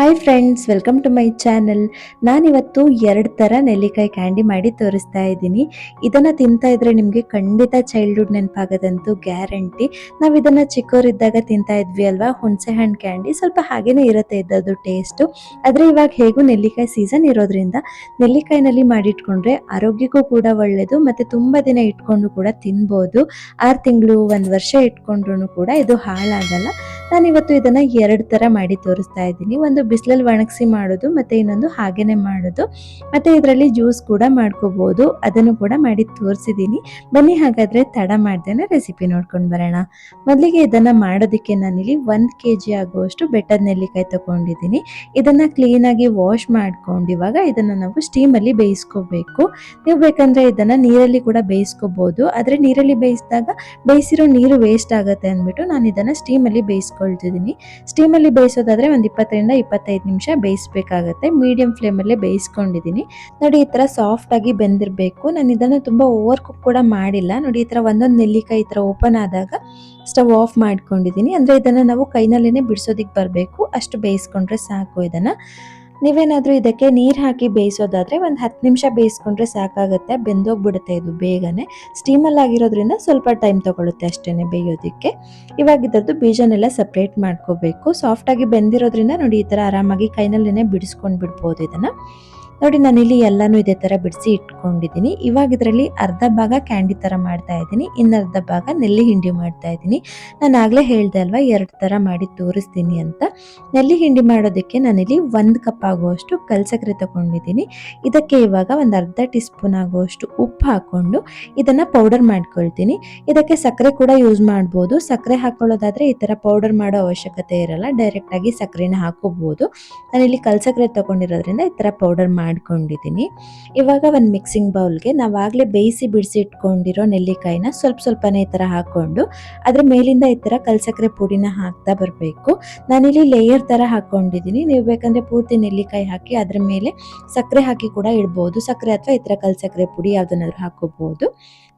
Hi friends welcome to my channel ನಾನಿವತ್ತು ಎರಡು ಥರ ನೆಲ್ಲಿಕಾಯಿ ಕ್ಯಾಂಡಿ ಮಾಡಿ ತೋರಿಸ್ತಾ ಇದ್ದೀನಿ. ಇದನ್ನು ತಿಂತಾ ಇದ್ರೆ ನಿಮಗೆ ಖಂಡಿತ ಚೈಲ್ಡ್ಹುಡ್ ನೆನಪಾಗೋದಂತೂ ಗ್ಯಾರಂಟಿ ನಾವು ಇದನ್ನು ಚಿಕ್ಕವರಿದ್ದಾಗ ತಿಂತಾ ಇದ್ವಿ ಅಲ್ವಾ? ಹುಣಸೆ ಹಣ್ಣು ಕ್ಯಾಂಡಿ ಸ್ವಲ್ಪ ಹಾಗೇನೇ ಇರುತ್ತೆ ಇದ್ದದ್ದು ಟೇಸ್ಟು ಆದರೆ ಇವಾಗ ಹೇಗೂ ನೆಲ್ಲಿಕಾಯಿ ಸೀಸನ್ ಇರೋದ್ರಿಂದ ನೆಲ್ಲಿಕಾಯಿನಲ್ಲಿ ಮಾಡಿಟ್ಕೊಂಡ್ರೆ ಆರೋಗ್ಯಕ್ಕೂ ಕೂಡ ಒಳ್ಳೆಯದು ಮತ್ತು ತುಂಬ ದಿನ ಇಟ್ಕೊಂಡು ಕೂಡ ತಿನ್ಬೋದು. ಆರು ತಿಂಗಳು, ಒಂದು ವರ್ಷ ಇಟ್ಕೊಂಡ್ರೂ ಕೂಡ ಇದು ಹಾಳಾಗಲ್ಲ. ನಾನಿವತ್ತು ಇದನ್ನ ಎರಡು ತರ ಮಾಡಿ ತೋರಿಸ್ತಾ ಇದ್ದೀನಿ. ಒಂದು ಬಿಸಿಲಲ್ಲಿ ಒಣಗಿಸಿ ಮಾಡೋದು, ಮತ್ತೆ ಇನ್ನೊಂದು ಹಾಗೇನೆ ಮಾಡೋದು. ಮತ್ತೆ ಇದರಲ್ಲಿ ಜ್ಯೂಸ್ ಕೂಡ ಮಾಡ್ಕೋಬಹುದು ಅದನ್ನು ಕೂಡ ಮಾಡಿ ತೋರಿಸಿದ್ದೀನಿ. ಬನ್ನಿ ಹಾಗಾದ್ರೆ ತಡ ಮಾಡ್ದೇನೆ ರೆಸಿಪಿ ನೋಡ್ಕೊಂಡು ಬರೋಣ. ಮೊದಲಿಗೆ ಇದನ್ನ ಮಾಡೋದಕ್ಕೆ ನಾನಿಲ್ಲಿ ಒಂದ್ ಕೆ ಜಿ ಆಗುವಷ್ಟು ಬೆಟ್ಟದ ನೆಲ್ಲಿಕಾಯಿ ತಗೊಂಡಿದ್ದೀನಿ. ಇದನ್ನ ಕ್ಲೀನ್ ಆಗಿ ವಾಶ್ ಮಾಡ್ಕೊಂಡು ಇವಾಗ ಇದನ್ನ ನಾವು ಸ್ಟೀಮ್ ಅಲ್ಲಿ ಬೇಯಿಸ್ಕೋಬೇಕು. ನೀವು ಬೇಕಂದ್ರೆ ಇದನ್ನ ನೀರಲ್ಲಿ ಕೂಡ ಬೇಯಿಸ್ಕೋಬಹುದು ಆದ್ರೆ ನೀರಲ್ಲಿ ಬೇಯಿಸಿದಾಗ ಬೇಯಿಸಿರೋ ನೀರು ವೇಸ್ಟ್ ಆಗುತ್ತೆ ಅಂದ್ಬಿಟ್ಟು ನಾನು ಇದನ್ನ ಸ್ಟೀಮ್ ಅಲ್ಲಿ ಸ್ಟೀಮಲ್ಲಿ ಬೇಯಿಸ್ಕೊಳ್ತಿದ್ದೀನಿ ಸ್ಟೀಮಲ್ಲಿ ಬೇಯಿಸೋದಾದ್ರೆ ಒಂದು ಇಪ್ಪತ್ತರಿಂದ ಇಪ್ಪತ್ತೈದು ನಿಮಿಷ ಬೇಯಿಸಬೇಕಾಗತ್ತೆ. ಮೀಡಿಯಂ ಫ್ಲೇಮಲ್ಲೇ ಬೇಯಿಸ್ಕೊಂಡಿದ್ದೀನಿ. ನೋಡಿ, ಈ ಥರ ಸಾಫ್ಟ್ ಆಗಿ ಬೆಂದಿರಬೇಕು. ನಾನು ಇದನ್ನು ತುಂಬ ಓವರ್ ಕುಕ್ ಕೂಡ ಮಾಡಿಲ್ಲ. ನೋಡಿ, ಈ ಥರ ಒಂದೊಂದು ನೆಲ್ಲಿಕಾಯಿ ಈ ಥರ ಓಪನ್ ಆದಾಗ ಸ್ಟವ್ ಆಫ್ ಮಾಡ್ಕೊಂಡಿದ್ದೀನಿ. ಅಂದರೆ ಇದನ್ನು ನಾವು ಕೈನಲ್ಲೇ ಬಿಡಿಸೋದಕ್ಕೆ ಬರಬೇಕು. ಅಷ್ಟು ಬೇಯಿಸ್ಕೊಂಡ್ರೆ ಸಾಕು ಇದನ್ನು. ನೀವೇನಾದರೂ ಇದಕ್ಕೆ ನೀರು ಹಾಕಿ ಬೇಯಿಸೋದಾದರೆ ಒಂದು ಹತ್ತು ನಿಮಿಷ ಬೇಯಿಸ್ಕೊಂಡ್ರೆ ಸಾಕಾಗುತ್ತೆ, ಬೆಂದೋಗ್ಬಿಡುತ್ತೆ ಇದು ಬೇಗನೆ. ಸ್ಟೀಮಲ್ಲಾಗಿರೋದ್ರಿಂದ ಸ್ವಲ್ಪ ಟೈಮ್ ತೊಗೊಳುತ್ತೆ ಅಷ್ಟೇ ಬೇಯೋದಕ್ಕೆ. ಇವಾಗ ಇದರದ್ದು ಬೀಜನೆಲ್ಲ ಸಪ್ರೇಟ್ ಮಾಡ್ಕೋಬೇಕು. ಸಾಫ್ಟಾಗಿ ಬೆಂದಿರೋದ್ರಿಂದ ನೋಡಿ ಈ ಥರ ಆರಾಮಾಗಿ ಕೈನಲ್ಲೇ ಬಿಡಿಸ್ಕೊಂಡು ಬಿಡ್ಬೋದು ಇದನ್ನು. ನೋಡಿ ನಾನಿಲ್ಲಿ ಎಲ್ಲಾನು ಇದೇ ಥರ ಬಿಡಿಸಿ ಇಟ್ಕೊಂಡಿದ್ದೀನಿ. ಇವಾಗ ಇದರಲ್ಲಿ ಅರ್ಧ ಭಾಗ ಕ್ಯಾಂಡಿ ಥರ ಮಾಡ್ತಾ ಇದ್ದೀನಿ. ಇನ್ನರ್ಧ ಭಾಗ ನೆಲ್ಲಿ ಹಿಂಡಿ ಮಾಡ್ತಾ ಇದ್ದೀನಿ. ನಾನು ಆಗಲೇ ಹೇಳ್ದೆ ಅಲ್ವಾ, ಎರಡು ಥರ ಮಾಡಿ ತೋರಿಸ್ತೀನಿ ಅಂತ. ನೆಲ್ಲಿ ಹಿಂಡಿ ಮಾಡೋದಕ್ಕೆ ನಾನಿಲ್ಲಿ ಒಂದು ಕಪ್ ಆಗುವಷ್ಟು ಕಲ್ಸಕ್ರೆ ತಗೊಂಡಿದ್ದೀನಿ. ಇದಕ್ಕೆ ಇವಾಗ ಒಂದು ಅರ್ಧ ಟೀ ಸ್ಪೂನ್ ಆಗುವಷ್ಟು ಉಪ್ಪು ಹಾಕ್ಕೊಂಡು ಇದನ್ನು ಪೌಡರ್ ಮಾಡ್ಕೊಳ್ತೀನಿ. ಇದಕ್ಕೆ ಸಕ್ಕರೆ ಕೂಡ ಯೂಸ್ ಮಾಡ್ಬೋದು. ಸಕ್ಕರೆ ಹಾಕೊಳ್ಳೋದಾದ್ರೆ ಈ ಥರ ಪೌಡರ್ ಮಾಡೋ ಅವಶ್ಯಕತೆ ಇರಲ್ಲ. ಡೈರೆಕ್ಟಾಗಿ ಸಕ್ಕರೆನ ಹಾಕೋಬಹುದು ನಾನಿಲ್ಲಿ ಕಲ್ಸಕ್ರೆ ತಗೊಂಡಿರೋದ್ರಿಂದ ಈ ಥರ ಪೌಡರ್ ಮಾಡ್ಕೊಂಡಿದ್ದೀನಿ. ಇವಾಗ ಒಂದು ಮಿಕ್ಸಿಂಗ್ ಬೌಲ್ಗೆ ನಾವಾಗಲೇ ಬೇಯಿಸಿ ಬಿಡಿಸಿ ಇಟ್ಕೊಂಡಿರೋ ನೆಲ್ಲಿಕಾಯಿನ ಸ್ವಲ್ಪ ಸ್ವಲ್ಪನೇ ಈ ಥರ ಹಾಕ್ಕೊಂಡು ಅದ್ರ ಮೇಲಿಂದ ಈ ಥರ ಕಲ್ಸಕ್ಕರೆ ಪುಡಿನ ಹಾಕ್ತಾ ಬರಬೇಕು. ನಾನಿಲ್ಲಿ ಲೇಯರ್ ಥರ ಹಾಕ್ಕೊಂಡಿದ್ದೀನಿ ನೀವು ಬೇಕಂದ್ರೆ ಪೂರ್ತಿ ನೆಲ್ಲಿಕಾಯಿ ಹಾಕಿ ಅದ್ರ ಮೇಲೆ ಸಕ್ಕರೆ ಹಾಕಿ ಕೂಡ ಇಡ್ಬೋದು. ಸಕ್ಕರೆ ಅಥವಾ ಈ ಥರ ಕಲ್ಸಕ್ಕರೆ ಪುಡಿ ಯಾವುದನ್ನಾದ್ರೂ ಹಾಕೋಬಹುದು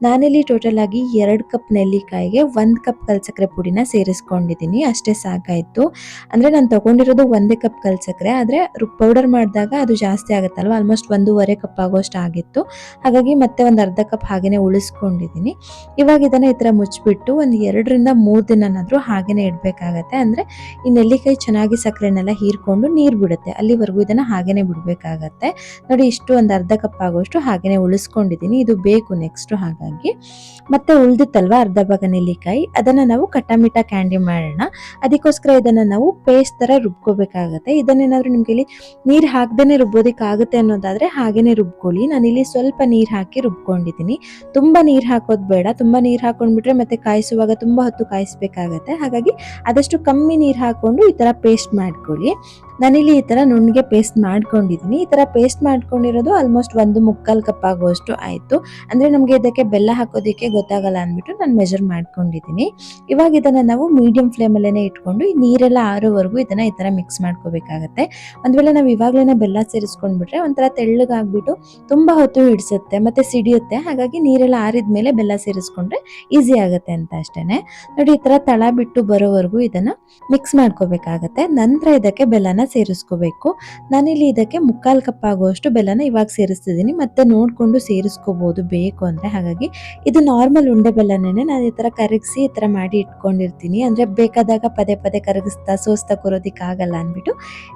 ನಾನಿಲ್ಲಿ ಟೋಟಲ್ ಆಗಿ ಎರಡು ಕಪ್ ನೆಲ್ಲಿಕಾಯಿಗೆ ಒಂದು ಕಪ್ ಕಲ್ಸಕ್ರೆ ಪುಡಿನ ಸೇರಿಸ್ಕೊಂಡಿದ್ದೀನಿ. ಅಷ್ಟೇ ಸಾಕಾಯಿತು. ಅಂದರೆ ನಾನು ತಗೊಂಡಿರೋದು ಒಂದೇ ಕಪ್ ಕಲ್ಸಕ್ರೆ, ಆದರೆ ಪೌಡರ್ ಮಾಡಿದಾಗ ಅದು ಜಾಸ್ತಿ ಆಗುತ್ತಲ್ವ? ಆಲ್ಮೋಸ್ಟ್ ಒಂದೂವರೆ ಕಪ್ ಆಗೋಷ್ಟು ಆಗಿತ್ತು. ಹಾಗಾಗಿ ಮತ್ತೆ ಒಂದು ಅರ್ಧ ಕಪ್ ಹಾಗೆಯೇ ಉಳಿಸ್ಕೊಂಡಿದ್ದೀನಿ. ಇವಾಗ ಇದನ್ನ ಈ ಥರ ಮುಚ್ಚಿಬಿಟ್ಟು ಒಂದು ಎರಡರಿಂದ ಮೂರು ದಿನನಾದರೂ ಹಾಗೆಯೇ ಇಡಬೇಕಾಗತ್ತೆ. ಅಂದರೆ ಈ ನೆಲ್ಲಿಕಾಯಿ ಚೆನ್ನಾಗಿ ಸಕ್ಕರೆನೆಲ್ಲ ಹೀರ್ಕೊಂಡು ನೀರು ಬಿಡುತ್ತೆ. ಅಲ್ಲಿವರೆಗೂ ಇದನ್ನು ಹಾಗೆಯೇ ಬಿಡಬೇಕಾಗತ್ತೆ. ನೋಡಿ ಇಷ್ಟು ಒಂದು ಅರ್ಧ ಕಪ್ ಆಗೋಷ್ಟು ಹಾಗೆಯೇ ಉಳಿಸ್ಕೊಂಡಿದ್ದೀನಿ. ಇದು ಬೇಕು ನೆಕ್ಸ್ಟ್ ಹಾಗಾಗಿ ಮತ್ತೆ ಉಳ್ದಿತ್ತಲ್ವ ಅರ್ಧ ಭಾಗ ನೆಲ್ಲಿಕಾಯಿ? ಅದನ್ನ ನಾವು ಕಟ್ಟಮಿಟ ಕ್ಯಾಂಡಿ ಮಾಡೋಣ. ಅದಕ್ಕೋಸ್ಕರ ಇದನ್ನ ನಾವು ಪೇಸ್ಟ್ ತರ ರುಬ್ಕೋಬೇಕಾಗತ್ತೆ. ಇದನ್ನೇನಾದ್ರೂ ನಿಮ್ಗೆ ಇಲ್ಲಿ ನೀರು ಹಾಕ್ದೇನೆ ರುಬ್ಬೋದಿಕ್ ಆಗುತ್ತೆ ಅನ್ನೋದಾದ್ರೆ ಹಾಗೇನೆ ರುಬ್ಕೊಳ್ಳಿ. ನಾನಿಲ್ಲಿ ಸ್ವಲ್ಪ ನೀರು ಹಾಕಿ ರುಬ್ಕೊಂಡಿದ್ದೀನಿ. ತುಂಬಾ ನೀರು ಹಾಕೋದು ಬೇಡ. ತುಂಬಾ ನೀರು ಹಾಕೊಂಡ್ಬಿಟ್ರೆ ಮತ್ತೆ ಕಾಯಿಸುವಾಗ ತುಂಬಾ ಹೊತ್ತು ಕಾಯಿಸ್ಬೇಕಾಗತ್ತೆ. ಹಾಗಾಗಿ ಆದಷ್ಟು ಕಮ್ಮಿ ನೀರು ಹಾಕೊಂಡು ಈ ತರ ಪೇಸ್ಟ್ ಮಾಡ್ಕೊಳ್ಳಿ. ನಾನಿಲ್ಲಿ ಈ ಥರ ನುಣ್ಣಗೆ ಪೇಸ್ಟ್ ಮಾಡ್ಕೊಂಡಿದ್ದೀನಿ ಈ ಥರ ಪೇಸ್ಟ್ ಮಾಡ್ಕೊಂಡಿರೋದು ಆಲ್ಮೋಸ್ಟ್ ಒಂದು ಮುಕ್ಕಾಲ್ ಕಪ್ ಆಗುವಷ್ಟು ಆಯ್ತು. ಅಂದ್ರೆ ನಮಗೆ ಇದಕ್ಕೆ ಬೆಲ್ಲ ಹಾಕೋದಕ್ಕೆ ಗೊತ್ತಾಗಲ್ಲ ಅಂದ್ಬಿಟ್ಟು ನಾನು ಮೆಜರ್ ಮಾಡ್ಕೊಂಡಿದ್ದೀನಿ ಇವಾಗ ಇದನ್ನ ನಾವು ಮೀಡಿಯಂ ಫ್ಲೇಮಲ್ಲೇ ಇಟ್ಕೊಂಡು ಈ ನೀರೆಲ್ಲ ಆರೋವರೆಗೂ ಇದನ್ನ ಈ ತರ ಮಿಕ್ಸ್ ಮಾಡ್ಕೋಬೇಕಾಗತ್ತೆ. ಒಂದು ವೇಳೆ ನಾವು ಇವಾಗಲೇ ಬೆಲ್ಲ ಸೇರಿಸ್ಕೊಂಡ್ಬಿಟ್ರೆ ಒಂಥರ ತೆಳ್ಳಗಾಗ್ಬಿಟ್ಟು ತುಂಬಾ ಹೊತ್ತು ಹಿಡಿಸುತ್ತೆ, ಮತ್ತೆ ಸಿಡಿಯುತ್ತೆ. ಹಾಗಾಗಿ ನೀರೆಲ್ಲ ಆರಿದ ಮೇಲೆ ಬೆಲ್ಲ ಸೇರಿಸ್ಕೊಂಡ್ರೆ ಈಸಿ ಆಗುತ್ತೆ ಅಂತ ಅಷ್ಟೇನೆ. ನೋಡಿ ಈ ಥರ ತಳ ಬಿಟ್ಟು ಬರೋವರೆಗೂ ಇದನ್ನ ಮಿಕ್ಸ್ ಮಾಡ್ಕೋಬೇಕಾಗತ್ತೆ. ನಂತರ ಇದಕ್ಕೆ ಬೆಲ್ಲನ ಸೇರಿಸ್ಕೋಬೇಕು. ನಾನಿಲ್ಲಿ ಇದಕ್ಕೆ ಮುಕ್ಕಾಲು ಕಪ್ ಆಗುವಷ್ಟು ಬೆಲ್ಲನ ಇವಾಗ ಸೇರಿಸ್ತಿದ್ದೀನಿ. ಮತ್ತೆ ನೋಡ್ಕೊಂಡು ಸೇರಿಸ್ಕೋಬೋದು, ಬೇಕು ಅಂದರೆ. ಹಾಗಾಗಿ ಇದು ನಾರ್ಮಲ್ ಉಂಡೆ ಬೆಲ್ಲನೇ ನಾನು ಈ ತರ ಕರಗಿಸಿ ಈ ತರ ಮಾಡಿ ಇಟ್ಕೊಂಡಿರ್ತೀನಿ. ಅಂದ್ರೆ ಬೇಕಾದಾಗ ಪದೇ ಪದೇ ಕರಗಿಸ್ತಾ, ಸೋಸ್ತಾ ಕೂರೋದಿಕ್ಕಾಗಲ್ಲ ಅಂದ್ಬಿಟ್ಟು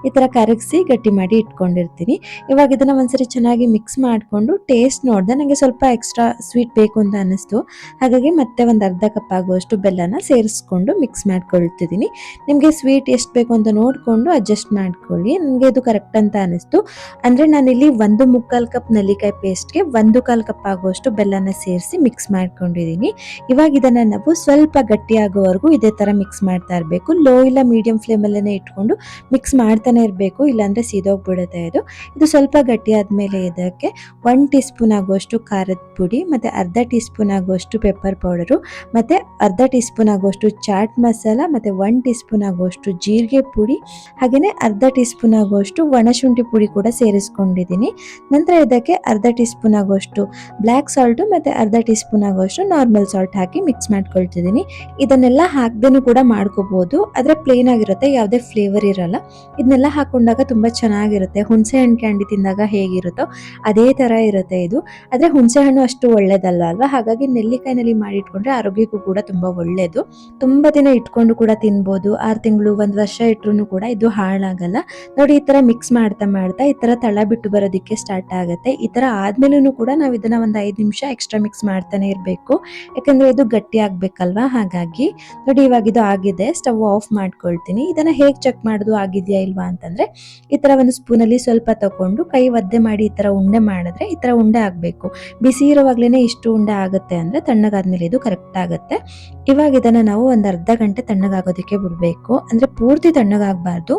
ಈ ತರ ಕರಗಿಸಿ ಗಟ್ಟಿ ಮಾಡಿ ಇಟ್ಕೊಂಡಿರ್ತೀನಿ. ಇವಾಗ ಇದನ್ನ ಒಂದ್ಸರಿ ಚೆನ್ನಾಗಿ ಮಿಕ್ಸ್ ಮಾಡಿಕೊಂಡು ಟೇಸ್ಟ್ ನೋಡಿದೆ ನನಗೆ ಸ್ವಲ್ಪ ಎಕ್ಸ್ಟ್ರಾ ಸ್ವೀಟ್ ಬೇಕು ಅಂತ ಅನ್ನಿಸ್ತು. ಹಾಗಾಗಿ ಮತ್ತೆ ಒಂದು ಅರ್ಧ ಕಪ್ ಆಗುವಷ್ಟು ಬೆಲ್ಲನ ಸೇರಿಸ್ಕೊಂಡು ಮಿಕ್ಸ್ ಮಾಡ್ಕೊಳ್ತಿದ್ದೀನಿ. ನಿಮಗೆ ಸ್ವೀಟ್ ಎಷ್ಟು ಬೇಕು ಅಂತ ನೋಡಿಕೊಂಡು ಅಡ್ಜಸ್ಟ್ ಮಾಡ್ಕೊಳ್ಳಿ. ನನಗೆ ಇದು ಕರೆಕ್ಟ್ ಅಂತ ಅನಿಸ್ತು ಅಂದರೆ ನಾನಿಲ್ಲಿ ಒಂದು ಮುಕ್ಕಾಲು ಕಪ್ ನಲ್ಲಿಕಾಯಿ ಪೇಸ್ಟ್ಗೆ ಒಂದು ಕಾಲು ಕಪ್ ಆಗುವಷ್ಟು ಬೆಲ್ಲನ ಸೇರಿಸಿ ಮಿಕ್ಸ್ ಮಾಡ್ಕೊಂಡಿದ್ದೀನಿ ಇವಾಗ ಇದನ್ನು ನಾವು ಸ್ವಲ್ಪ ಗಟ್ಟಿ ಆಗೋವರೆಗೂ ಇದೇ ಥರ ಮಿಕ್ಸ್ ಮಾಡ್ತಾ ಇರಬೇಕು. ಲೋ ಇಲ್ಲ ಮೀಡಿಯಂ ಫ್ಲೇಮಲ್ಲೇ ಇಟ್ಕೊಂಡು ಮಿಕ್ಸ್ ಮಾಡ್ತಾನೆ ಇರಬೇಕು. ಇಲ್ಲಾಂದರೆ ಸೀದೋಗ್ಬಿಡುತ್ತೆ ಇದು. ಇದು ಸ್ವಲ್ಪ ಗಟ್ಟಿ ಆದಮೇಲೆ ಇದಕ್ಕೆ ಒನ್ ಟೀ ಸ್ಪೂನ್ ಆಗುವಷ್ಟು ಖಾರದ ಪುಡಿ, ಮತ್ತು ಅರ್ಧ ಟೀ ಸ್ಪೂನ್ ಆಗುವಷ್ಟು ಪೆಪ್ಪರ್ ಪೌಡರು ಮತ್ತು ಅರ್ಧ ಟೀ ಸ್ಪೂನ್ ಆಗುವಷ್ಟು ಚಾಟ್ ಮಸಾಲ ಮತ್ತು ಒನ್ ಟೀ ಸ್ಪೂನ್ ಆಗುವಷ್ಟು ಜೀರಿಗೆ ಪುಡಿ ಹಾಗೆಯೇ ಅರ್ಧ ಟೀ ಸ್ಪೂನ್ ಆಗುವಷ್ಟು ಒಣಶುಂಠಿ ಪುಡಿ ಕೂಡ ಸೇರಿಸ್ಕೊಂಡಿದ್ದೀನಿ. ನಂತರ ಇದಕ್ಕೆ ಅರ್ಧ ಟೀ ಸ್ಪೂನ್ ಆಗುವಷ್ಟು ಬ್ಲ್ಯಾಕ್ ಸಾಲ್ಟು ಮತ್ತು ಅರ್ಧ ಟೀ ಸ್ಪೂನ್ ಆಗುವಷ್ಟು ನಾರ್ಮಲ್ ಸಾಲ್ಟ್ ಹಾಕಿ ಮಿಕ್ಸ್ ಮಾಡ್ಕೊಳ್ತಿದ್ದೀನಿ. ಇದನ್ನೆಲ್ಲ ಹಾಕ್ದೇನೂ ಕೂಡ ಮಾಡ್ಕೋಬಹುದು ಆದರೆ ಪ್ಲೇನ್ ಆಗಿರುತ್ತೆ, ಯಾವುದೇ ಫ್ಲೇವರ್ ಇರಲ್ಲ. ಇದನ್ನೆಲ್ಲ ಹಾಕೊಂಡಾಗ ತುಂಬ ಚೆನ್ನಾಗಿರುತ್ತೆ. ಹುಣಸೆ ಹಣ್ಣು ಕ್ಯಾಂಡಿ ತಿಂದಾಗ ಹೇಗಿರುತ್ತೋ ಅದೇ ಥರ ಇರುತ್ತೆ ಇದು. ಆದರೆ ಹುಣಸೆ ಹಣ್ಣು ಅಷ್ಟು ಒಳ್ಳೇದಲ್ಲ ಅಲ್ವಾ? ಹಾಗಾಗಿ ನೆಲ್ಲಿಕಾಯಿನಲ್ಲಿ ಮಾಡಿಟ್ಕೊಂಡ್ರೆ ಆರೋಗ್ಯಕ್ಕೂ ಕೂಡ ತುಂಬ ಒಳ್ಳೇದು. ತುಂಬ ದಿನ ಇಟ್ಕೊಂಡು ಕೂಡ ತಿನ್ಬೋದು. ಆರು ತಿಂಗಳು, ಒಂದು ವರ್ಷ ಇಟ್ಟರು ಕೂಡ ಇದು ಹಾಳಾಗಲ್ಲ ನೋಡಿ, ಈ ತರ ಮಿಕ್ಸ್ ಮಾಡ್ತಾ ಮಾಡ್ತಾ ಈ ತರ ತಳ ಬಿಟ್ಟು ಬರೋದಕ್ಕೆ ಸ್ಟಾರ್ಟ್ ಆಗುತ್ತೆ. ಈ ತರ ಆದ್ಮೇಲೂ ಕೂಡ ನಾವು ಇದನ್ನ ಒಂದು ಐದು ನಿಮಿಷ ಎಕ್ಸ್ಟ್ರಾ ಮಿಕ್ಸ್ ಮಾಡ್ತಾನೆ ಇರಬೇಕು. ಯಾಕಂದ್ರೆ ಇದು ಗಟ್ಟಿ ಆಗ್ಬೇಕಲ್ವಾ? ಹಾಗಾಗಿ ನೋಡಿ, ಇವಾಗ ಇದು ಆಗಿದೆ. ಸ್ಟವ್ ಆಫ್ ಮಾಡ್ಕೊಳ್ತೀನಿ. ಇದನ್ನ ಹೇಗೆ ಚೆಕ್ ಮಾಡೋದು ಆಗಿದೆಯಾ ಇಲ್ವಾ ಅಂತಂದ್ರೆ, ಈ ತರ ಒಂದು ಸ್ಪೂನಲ್ಲಿ ಸ್ವಲ್ಪ ತಕೊಂಡು ಕೈ ಒದ್ದೆ ಮಾಡಿ ಈ ತರ ಉಂಡೆ ಮಾಡಿದ್ರೆ ಈ ತರ ಉಂಡೆ ಆಗಬೇಕು. ಬಿಸಿ ಇರುವಾಗ್ಲೇನೆ ಇಷ್ಟು ಉಂಡೆ ಆಗುತ್ತೆ ಅಂದ್ರೆ ತಣ್ಣಗಾದ್ಮೇಲೆ ಇದು ಕರೆಕ್ಟ್ ಆಗುತ್ತೆ. ಇವಾಗ ಇದನ್ನ ನಾವು ಒಂದು ಅರ್ಧ ಗಂಟೆ ತಣ್ಣಗಾಗೋದಕ್ಕೆ ಬಿಡಬೇಕು. ಅಂದ್ರೆ ಪೂರ್ತಿ ತಣ್ಣಗಾಗಬಾರ್ದು.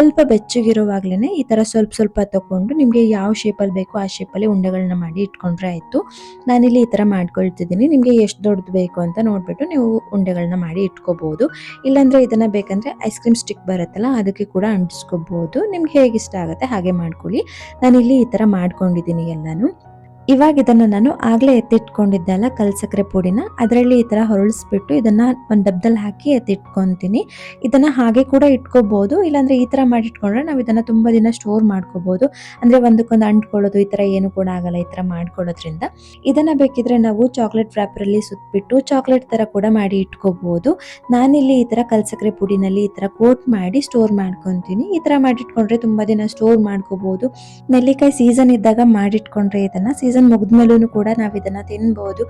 ಸ್ವಲ್ಪ ಬೆಚ್ಚಗಿರುವಾಗ್ಲೇ ಈ ತರ ಸ್ವಲ್ಪ ಸ್ವಲ್ಪ ತಕೊಂಡು ನಿಮಗೆ ಯಾವ ಶೇಪಲ್ಲಿ ಬೇಕೋ ಆ ಶೇಪಲ್ಲಿ ಉಂಡೆಗಳನ್ನ ಮಾಡಿ ಇಟ್ಕೊಂಡ್ರೆ ಆಯಿತು. ನಾನಿಲ್ಲಿ ಈ ತರ ಮಾಡ್ಕೊಳ್ತಿದ್ದೀನಿ. ನಿಮಗೆ ಎಷ್ಟು ದೊಡ್ಡದು ಬೇಕು ಅಂತ ನೋಡ್ಬಿಟ್ಟು ನೀವು ಉಂಡೆಗಳನ್ನ ಮಾಡಿ ಇಟ್ಕೋಬೋದು. ಇಲ್ಲಾಂದರೆ ಇದನ್ನ ಬೇಕಂದ್ರೆ ಐಸ್ ಕ್ರೀಮ್ ಸ್ಟಿಕ್ ಬರುತ್ತಲ್ಲ ಅದಕ್ಕೆ ಕೂಡ ಅಂಟಿಸ್ಕೋಬಹುದು ನಿಮ್ಗೆ ಹೇಗೆ ಇಷ್ಟ ಆಗುತ್ತೆ ಹಾಗೆ ಮಾಡ್ಕೊಳ್ಳಿ. ನಾನಿಲ್ಲಿ ಈ ತರ ಮಾಡ್ಕೊಂಡಿದ್ದೀನಿ ಎಲ್ಲಾನು. ಇವಾಗ ಇದನ್ನ ನಾನು ಆಗ್ಲೇ ಎತ್ತಿಟ್ಕೊಂಡಿದ್ದೆ ಅಲ್ಲ ಕಲ್ ಸಕ್ಕರೆ ಪುಡಿನ. ಅದರಲ್ಲಿ ಈ ತರ ಹೊರಳಿಸ್ಬಿಟ್ಟು ಇದನ್ನ ಒಂದು ಡಬ್ಬದಲ್ಲಿ ಹಾಕಿ ಎತ್ತಿಟ್ಕೊಂತೀನಿ. ಇದನ್ನ ಹಾಗೆ ಕೂಡ ಇಟ್ಕೋಬಹುದು ಇಲ್ಲಾಂದ್ರೆ ಈ ತರ ಮಾಡಿಟ್ಕೊಂಡ್ರೆ ನಾವು ಇದನ್ನ ತುಂಬಾ ದಿನ ಸ್ಟೋರ್ ಮಾಡ್ಕೋಬಹುದು ಅಂದ್ರೆ ಒಂದಕ್ಕೊಂದು ಅಂಟ್ಕೊಳ್ಳೋದು, ಈ ತರ ಏನು ಕೂಡ ಆಗಲ್ಲ ಈ ತರ ಮಾಡ್ಕೊಳ್ಳೋದ್ರಿಂದ. ಇದನ್ನ ಬೇಕಿದ್ರೆ ನಾವು ಚಾಕ್ಲೇಟ್ ವ್ಯಾಪರಲ್ಲಿ ಅಲ್ಲಿ ಸುತ್ತಬಿಟ್ಟು ಚಾಕ್ಲೇಟ್ ತರ ಕೂಡ ಮಾಡಿ ಇಟ್ಕೋಬಹುದು ನಾನಿಲ್ಲಿ ಈ ತರ ಕಲ್ ಸಕ್ಕರೆ ಪುಡಿನಲ್ಲಿ ಈ ತರ ಕೋಟ್ ಮಾಡಿ ಸ್ಟೋರ್ ಮಾಡ್ಕೊಂತೀನಿ. ಈ ತರ ಮಾಡಿಟ್ಕೊಂಡ್ರೆ ತುಂಬಾ ದಿನ ಸ್ಟೋರ್ ಮಾಡ್ಕೋಬಹುದು ನೆಲ್ಲಿಕಾಯಿ ಸೀಸನ್ ಇದ್ದಾಗ ಮಾಡಿಟ್ಕೊಂಡ್ರೆ ಇದನ್ನ ಸೀಸನ್ ಮುಗಿದ್ಮೇಲೂ ಕೂಡ ನಾವು ಇದನ್ನ ತಿನ್ಬಹುದು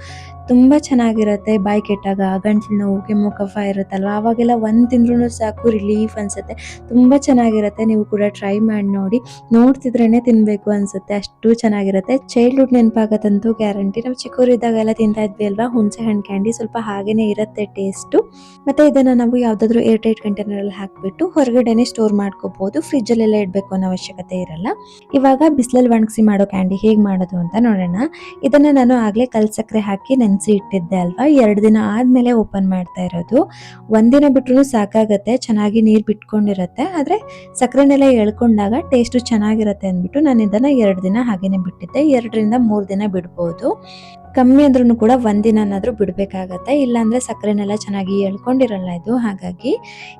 ತುಂಬಾ ಚೆನ್ನಾಗಿರುತ್ತೆ ಬಾಯಿ ಕೆಟ್ಟಾಗ, ಗಂಟ್ಲು ನೋವು ಕೆಮ್ಮು ಕಫ ಇರುತ್ತಲ್ವಾ? ಅವಾಗೆಲ್ಲ ಒಂದ್ ತಿಂದ್ರು ಸಾಕು ರಿಲೀಫ್ ಅನ್ಸುತ್ತೆ. ತುಂಬಾ ಚೆನ್ನಾಗಿರುತ್ತೆ, ನೀವು ಕೂಡ ಟ್ರೈ ಮಾಡಿ ನೋಡಿ. ನೋಡ್ತಿದ್ರೇನೆ ತಿನ್ಬೇಕು ಅನ್ಸುತ್ತೆ, ಅಷ್ಟು ಚೆನ್ನಾಗಿರುತ್ತೆ. ಚೈಲ್ಡ್ಹುಡ್ ನೆನಪಾಗತ್ತಂತೂ ಗ್ಯಾರಂಟಿ ನಾವು ಚಿಕ್ಕವರಿದ್ದಾಗೆಲ್ಲ ತಿಂತಾ ಇದ್ವಿ ಅಲ್ವಾ? ಹುಣಸೆ ಹಣ್ಣು ಕ್ಯಾಂಡಿ ಸ್ವಲ್ಪ ಹಾಗೇನೆ ಇರುತ್ತೆ ಟೇಸ್ಟ್ ಮತ್ತೆ ಇದನ್ನ ನಾವು ಯಾವ್ದಾದ್ರು ಏರ್ ಟೈಟ್ ಕಂಟೈನರ್ ಅಲ್ಲಿ ಹಾಕ್ಬಿಟ್ಟು ಹೊರಗಡೆನೆ ಸ್ಟೋರ್ ಮಾಡ್ಕೋಬಹುದು ಫ್ರಿಜ್ ಅಲ್ಲೆಲ್ಲ ಇಡಬೇಕು ಅನ್ನೋ ಅವಶ್ಯಕತೆ ಇರಲ್ಲ. ಇವಾಗ ಬಿಸಿಲಲ್ಲಿ ಒಣಗಿಸಿ ಮಾಡೋ ಕ್ಯಾಂಡಿ ಹೇಗೆ ಮಾಡೋದು ಅಂತ ನೋಡೋಣ. ಇದನ್ನ ನಾನು ಆಗ್ಲೇ ಕಲ್ ಸಕ್ಕರೆ ಹಾಕಿ ನೆನೆಸಿ ಇಟ್ಟಿದ್ದೆ ಅಲ್ವಾ? ಎರಡು ದಿನ ಆದ್ಮೇಲೆ ಓಪನ್ ಮಾಡ್ತಾ ಇರೋದು. ಒಂದಿನ ಬಿಟ್ರು ಸಾಕಾಗತ್ತೆ, ಚೆನ್ನಾಗಿ ನೀರು ಬಿಟ್ಕೊಂಡಿರತ್ತೆ. ಆದ್ರೆ ಸಕ್ಕರೆನೆಲ್ಲ ಎಳ್ಕೊಂಡಾಗ ಟೇಸ್ಟ್ ಚೆನ್ನಾಗಿರತ್ತೆ ಅಂದ್ಬಿಟ್ಟು ನಾನು ಇದನ್ನ ಎರಡು ದಿನ ಹಾಗೇನೆ ಬಿಟ್ಟಿದ್ದೆ. ಎರಡರಿಂದ ಮೂರು ದಿನ ಬಿಡ್ಬೋದು. ಕಮ್ಮಿ ಅಂದ್ರೂ ಕೂಡ ಒಂದಿನನಾದ್ರೂ ಬಿಡಬೇಕಾಗತ್ತೆ. ಇಲ್ಲಾಂದ್ರೆ ಸಕ್ಕರೆನೆಲ್ಲ ಚೆನ್ನಾಗಿ ಎಳ್ಕೊಂಡಿರಲ್ಲ ಇದು. ಹಾಗಾಗಿ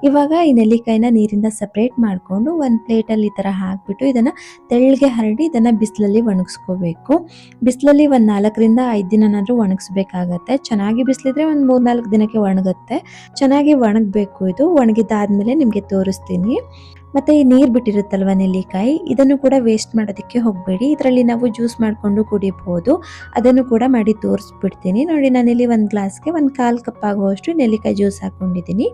ಇವಾಗ ಈ ನೆಲ್ಲಿಕಾಯಿನ ನೀರಿಂದ ಸಪ್ರೇಟ್ ಮಾಡಿಕೊಂಡು ಒಂದು ಪ್ಲೇಟಲ್ಲಿ ಈ ಥರ ಹಾಕ್ಬಿಟ್ಟು ಇದನ್ನ ತೆಳ್ಳಗೆ ಹರಡಿ ಇದನ್ನ ಬಿಸಿಲಲ್ಲಿ ಒಣಗಿಸ್ಕೋಬೇಕು. ಬಿಸಿಲಲ್ಲಿ ಒಂದು ನಾಲ್ಕರಿಂದ ಐದು ದಿನನಾದ್ರೂ ಒಣಗಿಸ್ಬೇಕಾಗತ್ತೆ. ಚೆನ್ನಾಗಿ ಬಿಸಿಲಿದ್ರೆ ಒಂದು ಮೂರು ನಾಲ್ಕು ದಿನಕ್ಕೆ ಒಣಗುತ್ತೆ. ಚೆನ್ನಾಗಿ ಒಣಗಬೇಕು ಇದು. ಒಣಗಿದ್ದಾದ್ಮೇಲೆ ನಿಮಗೆ ತೋರಿಸ್ತೀನಿ. ಮತ್ತೆ ಈ ನೀರು ಬಿಟ್ಟಿರುತ್ತಲ್ವ ನೆಲ್ಲಿಕಾಯಿ? ಇದನ್ನು ಕೂಡ ವೇಸ್ಟ್ ಮಾಡೋದಕ್ಕೆ ಹೋಗಬೇಡಿ. ಇದರಲ್ಲಿ ನಾವು ಜ್ಯೂಸ್ ಮಾಡಿಕೊಂಡು ಕುಡಿಬೋದು. ಅದನ್ನು ಕೂಡ ಮಾಡಿ ತೋರಿಸ್ಬಿಡ್ತೀನಿ. ನೋಡಿ ನಾನಿಲ್ಲಿ ಒಂದು ಗ್ಲಾಸ್ಗೆ ಒಂದು ಕಾಲು ಕಪ್ ಆಗುವಷ್ಟು ನೆಲ್ಲಿಕಾಯಿ ಜ್ಯೂಸ್ ಹಾಕೊಂಡಿದ್ದೀನಿ.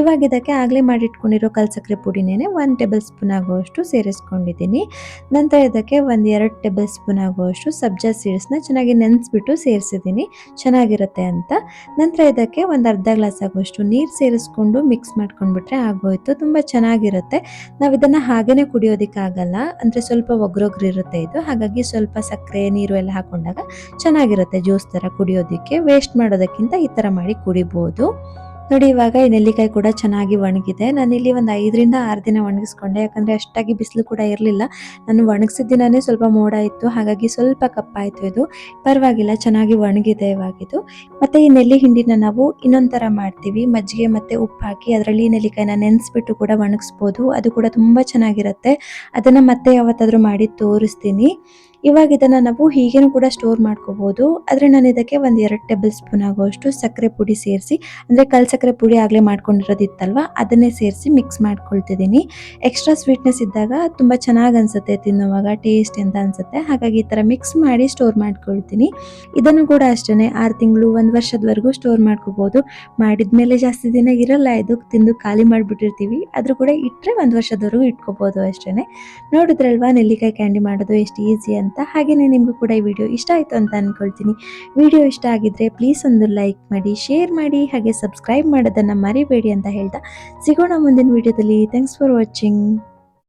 ಇವಾಗ ಇದಕ್ಕೆ ಆಗಲೇ ಮಾಡಿಟ್ಕೊಂಡಿರೋ ಕಲ್ ಸಕ್ಕರೆ ಪುಡಿನೇನೆ ಒಂದು ಟೇಬಲ್ ಸ್ಪೂನ್ ಆಗುವಷ್ಟು ಸೇರಿಸ್ಕೊಂಡಿದ್ದೀನಿ. ನಂತರ ಇದಕ್ಕೆ ಒಂದು ಎರಡು ಟೇಬಲ್ ಸ್ಪೂನ್ ಆಗುವಷ್ಟು ಸಬ್ಜಾ ಸೀಡ್ಸ್ನ ಚೆನ್ನಾಗಿ ನೆನೆಸ್ಬಿಟ್ಟು ಸೇರಿಸಿದ್ದೀನಿ. ಚೆನ್ನಾಗಿರುತ್ತೆ ಅಂತ. ನಂತರ ಇದಕ್ಕೆ ಒಂದು ಅರ್ಧ ಗ್ಲಾಸ್ ಆಗುವಷ್ಟು ನೀರು ಸೇರಿಸ್ಕೊಂಡು ಮಿಕ್ಸ್ ಮಾಡ್ಕೊಂಡ್ಬಿಟ್ರೆ ಆಗೋಯ್ತು. ತುಂಬ ಚೆನ್ನಾಗಿರುತ್ತೆ. ನಾವು ಇದನ್ನ ಹಾಗೇನೆ ಕುಡಿಯೋದಕ್ಕಾಗಲ್ಲ. ಅಂದ್ರೆ ಸ್ವಲ್ಪ ಒಗ್ರೊಗ್ರು ಇರುತ್ತೆ ಇದು. ಹಾಗಾಗಿ ಸ್ವಲ್ಪ ಸಕ್ಕರೆ, ನೀರು ಎಲ್ಲ ಹಾಕೊಂಡಾಗ ಚೆನ್ನಾಗಿರುತ್ತೆ. ಜ್ಯೂಸ್ ತರ ಕುಡಿಯೋದಕ್ಕೆ ವೇಸ್ಟ್ ಮಾಡೋದಕ್ಕಿಂತ ಈ ತರ ಮಾಡಿ ಕುಡಿಬಹುದು ನೋಡಿ, ಇವಾಗ ಈ ನೆಲ್ಲಿಕಾಯಿ ಕೂಡ ಚೆನ್ನಾಗಿ ಒಣಗಿದೆ. ಇಲ್ಲಿ ಒಂದು ಐದರಿಂದ ಆರು ದಿನ ಒಣಗಿಸ್ಕೊಂಡೆ. ಯಾಕಂದ್ರೆ ಅಷ್ಟಾಗಿ ಬಿಸಿಲು ಕೂಡ ಇರಲಿಲ್ಲ. ನಾನು ಒಣಗಿಸಿದ ದಿನನೇ ಸ್ವಲ್ಪ ಮೋಡ ಇತ್ತು. ಹಾಗಾಗಿ ಸ್ವಲ್ಪ ಕಪ್ಪಾಯಿತು ಇದು. ಪರವಾಗಿಲ್ಲ, ಚೆನ್ನಾಗಿ ಒಣಗಿದೆ ಇವಾಗಿದು ಮತ್ತೆ ಈ ನೆಲ್ಲಿ ಹಿಂಡಿನ ನಾವು ಇನ್ನೊಂದ್ ತರ ಮಾಡ್ತೀವಿ. ಮಜ್ಜಿಗೆ ಮತ್ತೆ ಉಪ್ಪು ಹಾಕಿ ಅದರಲ್ಲಿ ನೆಲ್ಲಿಕಾಯಿನ ನೆನೆಸ್ಬಿಟ್ಟು ಕೂಡ ಒಣಗಿಸ್ಬೋದು. ಅದು ಕೂಡ ತುಂಬಾ ಚೆನ್ನಾಗಿರುತ್ತೆ. ಅದನ್ನ ಮತ್ತೆ ಯಾವತ್ತಾದರೂ ಮಾಡಿ ತೋರಿಸ್ತೀನಿ. ಇವಾಗ ಇದನ್ನ ನಾವು ಹೀಗೇನು ಕೂಡ ಸ್ಟೋರ್ ಮಾಡ್ಕೋಬಹುದು ಆದ್ರೆ ನಾನು ಇದಕ್ಕೆ ಒಂದ್ ಎರಡು ಟೇಬಲ್ ಸ್ಪೂನ್ ಆಗುವಷ್ಟು ಸಕ್ಕರೆ ಪುಡಿ ಸೇರಿಸಿ, ಅಂದ್ರೆ ಕಲ್ ಸಕ್ಕರೆ ಪುಡಿ ಆಗ್ಲೇ ಮಾಡ್ಕೊಂಡಿರೋದಿತ್ತಲ್ವಾ? ಅದನ್ನೇ ಸೇರಿಸಿ ಮಿಕ್ಸ್ ಮಾಡ್ಕೊಳ್ತಿದ್ದೀನಿ. ಎಕ್ಸ್ಟ್ರಾ ಸ್ವೀಟ್ನೆಸ್ ಇದ್ದಾಗ ತುಂಬಾ ಚೆನ್ನಾಗಿ ಅನ್ಸುತ್ತೆ ತಿನ್ನುವಾಗ ಟೇಸ್ಟ್ ಅಂತ ಅನ್ಸುತ್ತೆ. ಹಾಗಾಗಿ ಈ ತರ ಮಿಕ್ಸ್ ಮಾಡಿ ಸ್ಟೋರ್ ಮಾಡ್ಕೊಳ್ತೀನಿ. ಇದನ್ನು ಕೂಡ ಅಷ್ಟೇ ಆರು ತಿಂಗಳು, ಒಂದ್ ವರ್ಷದವರೆಗೂ ಸ್ಟೋರ್ ಮಾಡ್ಕೋಬಹುದು ಮಾಡಿದ್ಮೇಲೆ ಜಾಸ್ತಿ ದಿನ ಇರಲ್ಲ, ಇದು ತಿಂದು ಖಾಲಿ ಮಾಡಿಬಿಟ್ಟಿರ್ತೀವಿ. ಆದ್ರೂ ಕೂಡ ಇಟ್ಟರೆ ಒಂದ್ ವರ್ಷದವರೆಗೂ ಇಟ್ಕೋಬಹುದು ಅಷ್ಟೇ ನೋಡಿದ್ರಲ್ವಾ, ನೆಲ್ಲಿಕಾಯಿ ಕ್ಯಾಂಡಿ ಮಾಡೋದು ಎಷ್ಟು ಈಸಿ ಅಂತ? ಹಾಗೆಯೇ ನಿಮಗೂ ಕೂಡ ಈ ವಿಡಿಯೋ ಇಷ್ಟ ಆಯಿತು ಅಂತ ಅಂದ್ಕೊಳ್ತೀನಿ ವಿಡಿಯೋ ಇಷ್ಟ ಆಗಿದ್ರೆ ಪ್ಲೀಸ್ ಒಂದು ಲೈಕ್ ಮಾಡಿ ಶೇರ್ ಮಾಡಿ, ಹಾಗೆ ಸಬ್ಸ್ಕ್ರೈಬ್ ಮಾಡೋದನ್ನು ಮರಿಬೇಡಿ ಅಂತ ಹೇಳ್ತಾ ಸಿಗೋಣ ಮುಂದಿನ ವಿಡಿಯೋದಲ್ಲಿ. Thanks for watching